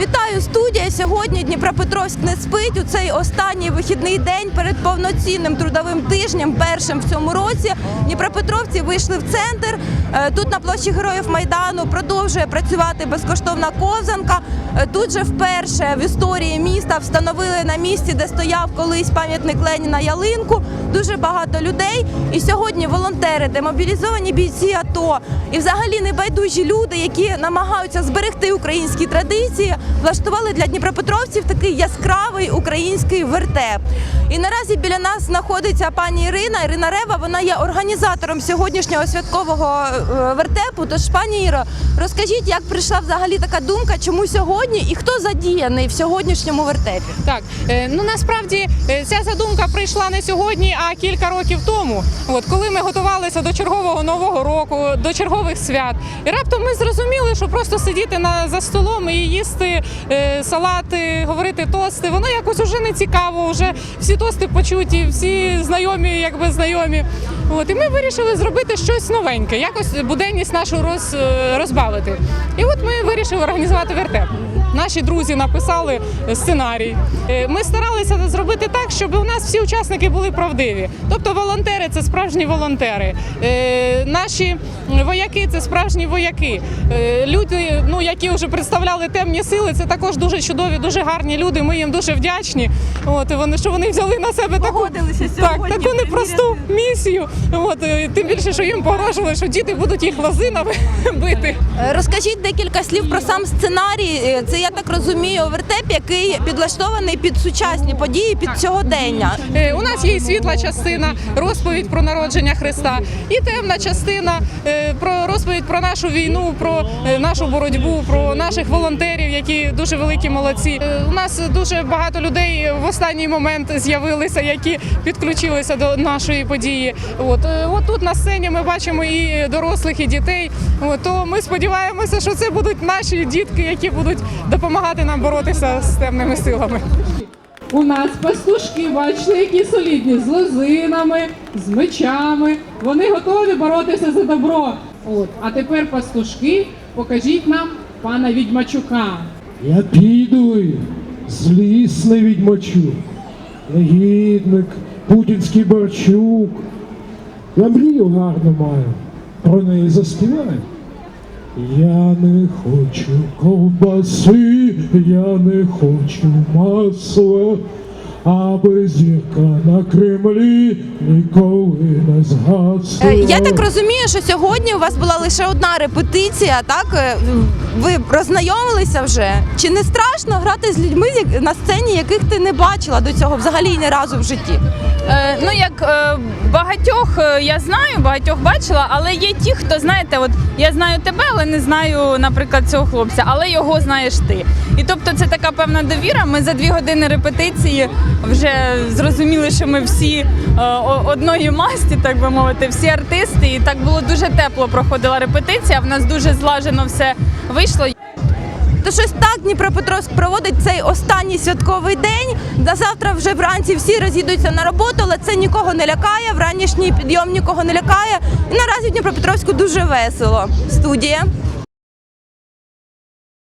Вітаю студія. Сьогодні Дніпропетровськ не спить у цей останній вихідний день перед повноцінним трудовим тижнем, першим в цьому році. Дніпропетровці вийшли в центр. Е, Тут на площі Героїв Майдану продовжує працювати безкоштовна ковзанка. Е, Тут же вперше в історії міста встановили на місці, де стояв колись пам'ятник Леніна ялинку. Дуже багато людей. І сьогодні волонтери, демобілізовані бійці АТО і взагалі небайдужі люди, які намагаються зберегти українські традиції, влаштували для дніпропетровців такий яскравий український вертеп. І наразі біля нас знаходиться пані Ірина. Ірина Рева. Вона є організатором сьогоднішнього святкового е, вертепу. Тож, пані Іро, розкажіть, як прийшла взагалі така думка, чому сьогодні і хто задіяний в сьогоднішньому вертепі? Так, е, ну насправді е, ця задумка прийшла не сьогодні, а кілька років тому. От коли ми готувалися до чергового нового року, до чергових свят, і раптом ми зрозуміли, що просто сидіти на за столом і їсти е, салати, говорити тости, воно якось уже не цікаво. Вже всі тости почуті, всі знайомі, якби знайомі. От і ми вирішили зробити щось новеньке, якось буденність нашу роз, е, розбавити. І от ми вирішили організувати вертеп. Наші друзі написали сценарій. Е, Ми старалися зробити так, щоб у нас всі учасники були правдиві. Тобто волонтери це справжні волонтери. Е, Наші вояки це справжні вояки. Е, Люди, ну які вже представляли темні сили, це також дуже чудові, дуже гарні люди. Ми їм дуже вдячні. От вони що вони взяли на себе таку так, таку непросту місію. От тим більше, що їм погрожували, що діти будуть їх лозинами бити. Розкажіть декілька слів про сам сценарій. Це я так розумію, вертеп, який підлаштований під сучасні події, під сьогодення. Е, У нас є і світла частина, розповідь про народження Христа, і темна частина е, про розповідь про нашу війну, про е, нашу боротьбу, про наших волонтерів, які дуже великі молодці. У нас дуже багато людей в останній момент з'явилися, які підключилися до нашої події. От, от тут на сцені ми бачимо і дорослих, і дітей. От, то ми сподіваємося, що це будуть наші дітки, які будуть допомагати нам боротися з темними силами. У нас пастушки, бачите, які солідні, з лозинами, з мечами. Вони готові боротися за добро. От, а тепер пастушки, покажіть нам пана відьмачука. Я підлий, злісний відьмачук, негідник, путінський борчук. Я мрію гарну маю, про неї заспіваю. Я не хочу ковбаси, я не хочу масла, аби зірка на Кремлі ніколи не згасла. Е, Я так розумію, що сьогодні у вас була лише одна репетиція, так? Ви роззнайомилися вже? Чи не страшно грати з людьми на сцені, яких ти не бачила до цього взагалі ні разу в житті? Е, ну як е, багатьох е, я знаю, багатьох бачила, але є ті, хто знаєте, от я знаю тебе, але не знаю, наприклад, цього хлопця, але його знаєш ти. І тобто це така певна довіра. Ми за дві години репетиції вже зрозуміли, що ми всі е, одної масті, так би мовити, всі артисти. І так було дуже тепло проходила репетиція. В нас дуже злажено все вийшло. То щось так Дніпропетровськ проводить цей останній святковий день. До завтра вже вранці всі розійдуться на роботу, але це нікого не лякає. Вранішній підйом нікого не лякає. І наразі в Дніпропетровську дуже весело. Студія.